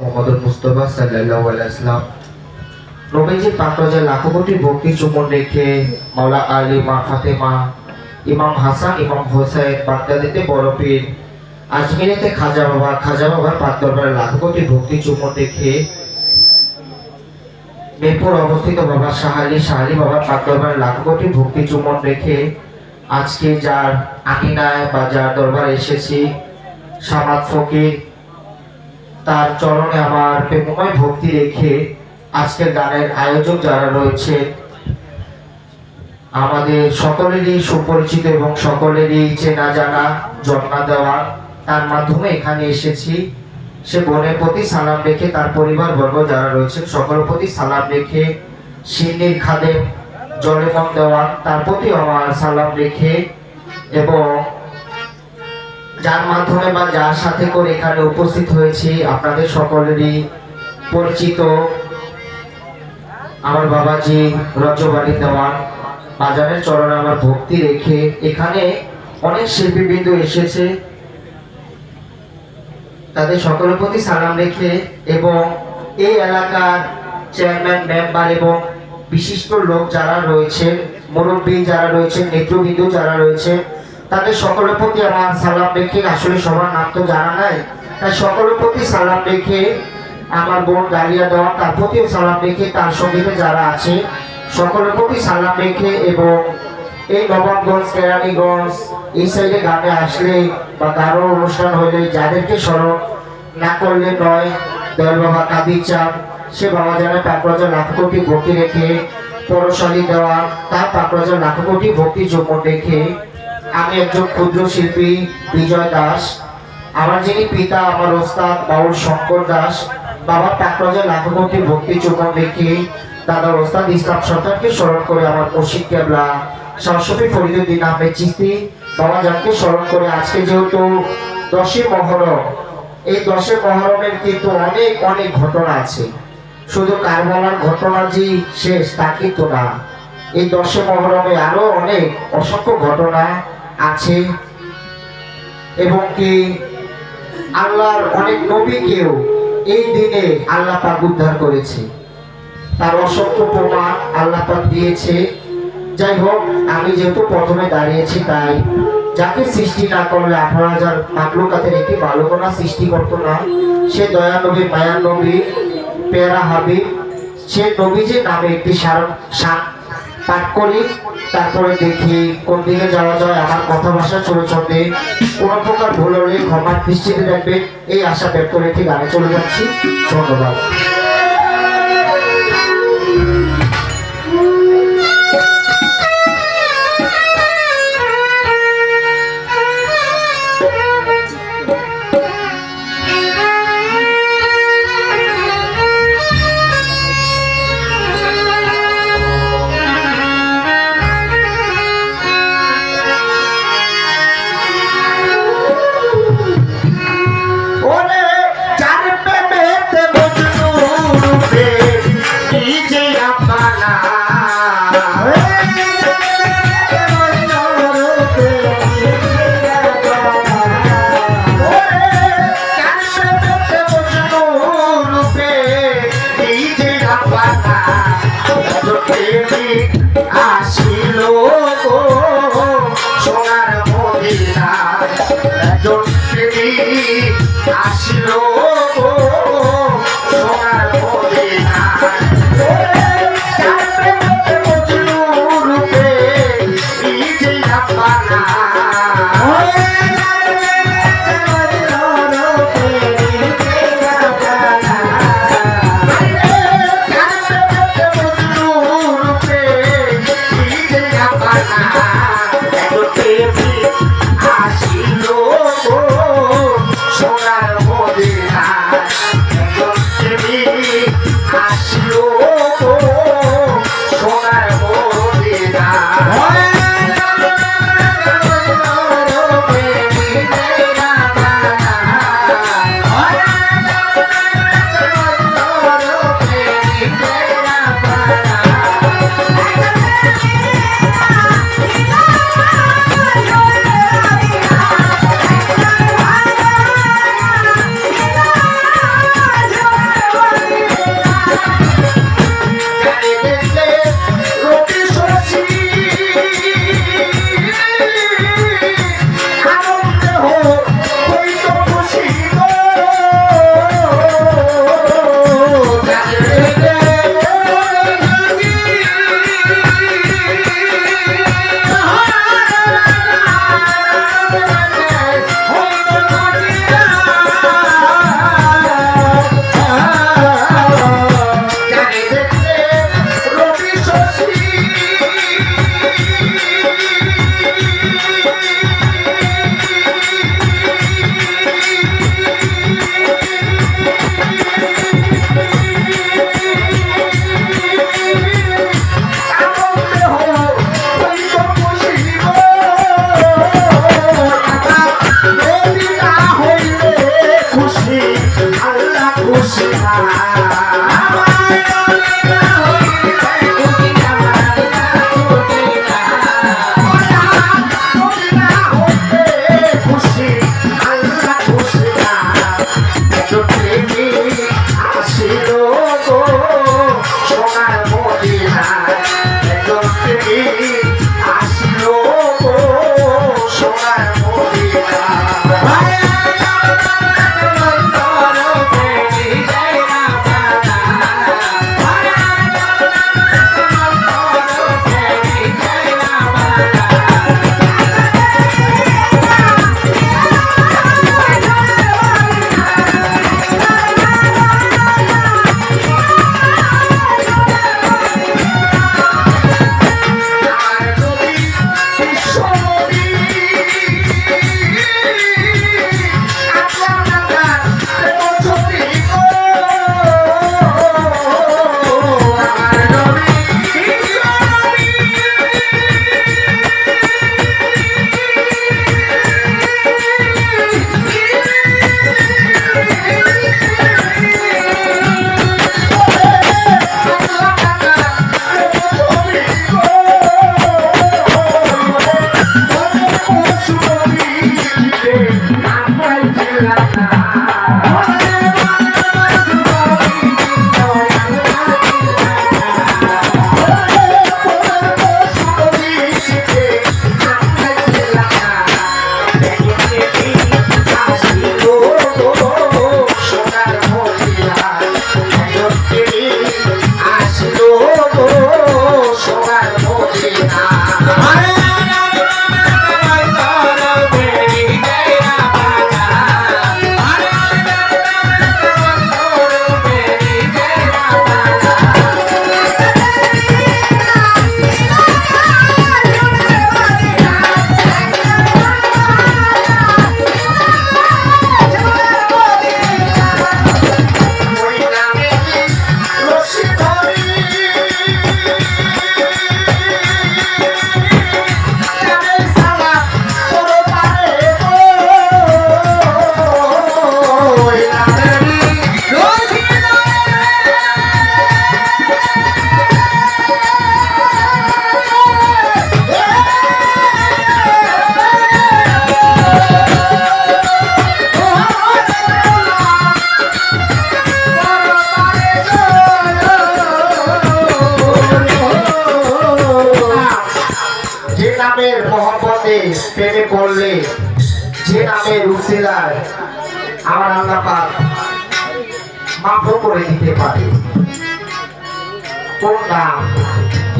মোহাম্মদ মুস্তফা সাল্লাল্লাহু আলাইহি সাল্লাম নবীজি পাকরাজে লাখো কোটি ভক্তি চুমন রেখে মাওলা আলী মা ফাতেমা, ইমাম হাসান, ইমাম হোসেন বাগদাদিতে বড় পীর, আজমিরেতে খাজা বাবা, খাজা বাবার পাক দরবারে লাখো কোটি ভক্তি চুমন রেখে মেরপুর অবস্থিত বাবা শাহালি শাহালি বাবার পাক দরবারে লাখো কোটি ভক্তি চুমন রেখে আজকে যার আকিনায় বা যার দরবারে এসেছি, সামাদ ফকির তার চরণে আমার প্রেমময় ভক্তি রেখে আজকের গানের আয়োজক যারা রয়েছে, আমাদের সকলেরই সুপরিচিত এবং সকলেরই চেনা জানা জন্মা দেওয়া, তার মাধ্যমে এখানে এসেছি। সে বোনের প্রতি সালাম রেখে তার পরিবার বর্গ যারা রয়েছেন, সকলের প্রতি সালাম রেখে সিন্নির খাদে জলেমন দেওয়া, তার প্রতি আমার সালাম রেখে এবং যার মাধ্যমে বা যার সাথে করে এখানে উপস্থিত হয়েছি, আপনাদের সকলেরই পরিচিত আমার বাবাজি রজবাড়ি দেওয়ান। বাজারের চরণে আমার ভক্তি রেখে এখানে অনেক শিল্পীবৃন্দ এসেছে। তাদের সকলের প্রতি সালাম রেখে এবং এই এলাকার চেয়ারম্যান, মেম্বার এবং বিশিষ্ট লোক যারা রয়েছেন, মুরব্বী যারা রয়েছেন, নেতৃবৃন্দ যারা রয়েছে তাদের সকলের প্রতি আমার সালাম রেখে, আসলে সবার নাম তো জানা নাই, তাই সকলের প্রতি সালাম রেখে আমার বোন গালিয়া দেওয়া, তার প্রতিও সালাম রেখে তার সঙ্গে যারা আছে, সকলের প্রতি সালাম রেখে এবং এই নবাবগঞ্জ কেরানীগঞ্জ, এই সাইডে গানে আসলে বা কারও অনুষ্ঠান হলে যাদেরকে স্মরণ না করলে নয়, দয়াল বাবা কাদির চাপ সে বাবা জানে পাকরাজা লাখ কোটি ভক্তি রেখে পরশালী দেওয়া, তার পাকরাজা লাখ কোটি ভক্তি যোপন রেখে আমি একজন ক্ষুদ্র শিল্পী, বিজয় দাস। আমার যিনি পিতা, আমার ওস্তাদ বাউল শঙ্কর দাস। বাবা পাকরাজা লাখ কোটি ভক্তি যোপন রেখে দাদার ওস্তাদ ইসলাম সরকারকে স্মরণ করে আমার মুর্শিদ কেবলা। সরস্বতী ফরিদুদ্দিন আহমেদ চিস্তি। বাবা জানকে স্মরণ করে আজকে যেহেতু দশই মহরম, এই দশই মহরমের কিন্তু অনেক অনেক ঘটনা আছে। শুধু কারবালার ঘটনা যে শেষ, তা কিন্তু না। এই দশে মহরমে আরও অনেক অসংখ্য ঘটনা আছে এবং কি আল্লাহর অনেক নবীকেও এই দিনে আল্লাহ পাক উদ্ধার করেছে। তার অসংখ্য প্রমাণ আল্লাহ পাক দিয়েছে। যাই হোক, আমি যেহেতু প্রথমে দাঁড়িয়েছি তাই যাকে সৃষ্টি না করলে আঠারো হাজার মাকলুকাতের একটি বালকনা সৃষ্টি করতো না, সে দয়া নবী মায়ান নবী, পেয়ারা হাবিব, সে নবীজি নামে একটি সারণ পাঠ করি, তারপরে দেখি কোন দিকে যাওয়া যায়, আমার কথা ভাষা চলে চলবে কোনো প্রকার ভুল হলে ক্ষমার দৃষ্টিতে রাখবে এই আশা ব্যক্ত রেখে গানে চলে যাচ্ছি। ধন্যবাদ। ভয়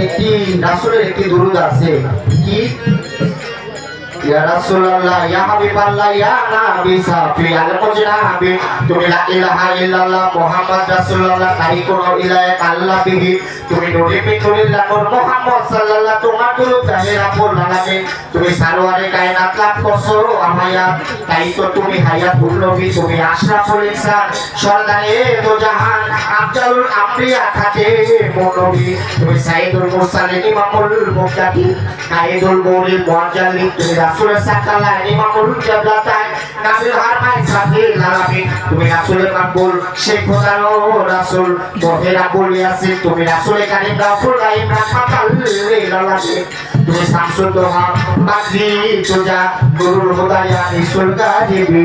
একটি রাসূলের আছে। কি? ইয়া রাসূলুল্লাহ, ইয়া হাবিবাল্লাহ, ইয়া নবী সাফি, আল মুজনাবি তুমি লা ইলাহা ইল্লাল্লাহ, মুহাম্মদ রাসূলুল্লাহ বিহি। তুমি নূরে পিতুলিল্লাহ নূর মুহাম্মদ সাল্লাল্লাহু তোমার গুরু তাহে রাব্বুল আলামিন তুমি সারওয়ারে কায়নাত লাভ করছ আমায়া তাই তো তুমি হায়াতুল নবী, তুমি আশরাফুল ইনসান, সরদারে তো জাহান, আফজালুল আমবিয়া থাকে নবী। তুমি সাইদুল মুরসালিন, ইমামুল মুক্তাদিন কায়েদুল গৌরিল মুআজ্জালিন তুমি রাসূলের সাকালা ইমামুল জাবলাতান নাবিল হারমাই সাফিল আলামিন তুমি রাসুলের বহে তুমি রাসুলের কানে গায়ব রাহমাতাল লিল আলামিন তুমি শামসুল দোহা বাদরি তুজা নুরুল হুদায়া ইসুল গাজিবি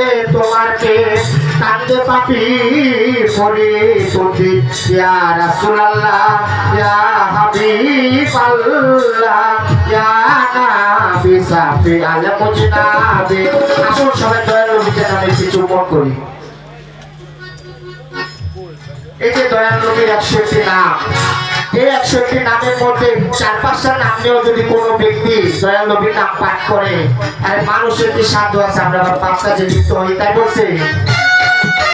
চাহে তোমার কে কান্দে পাপি পরে তুতি ইয়া রাসূলুল্লাহ, ইয়া হাবিবাল্লাহ, ইয়া নাবি সাফি আল মুজনাবি আসুন সবাই দয়ার নবীকে নামে কিছু মন করি। এই যে দয়াল নবীর একশো একটি নাম। এই একশো একটি নামের মধ্যে চার পাঁচটা নাম নিয়েও যদি কোনো ব্যক্তি দয়াল নবীর নাম পাঠ করে আর মানুষের কি সাধ্য আছে? আমরা আবার পাঁচটা যে লিপ্ত হই, তাই বলছে?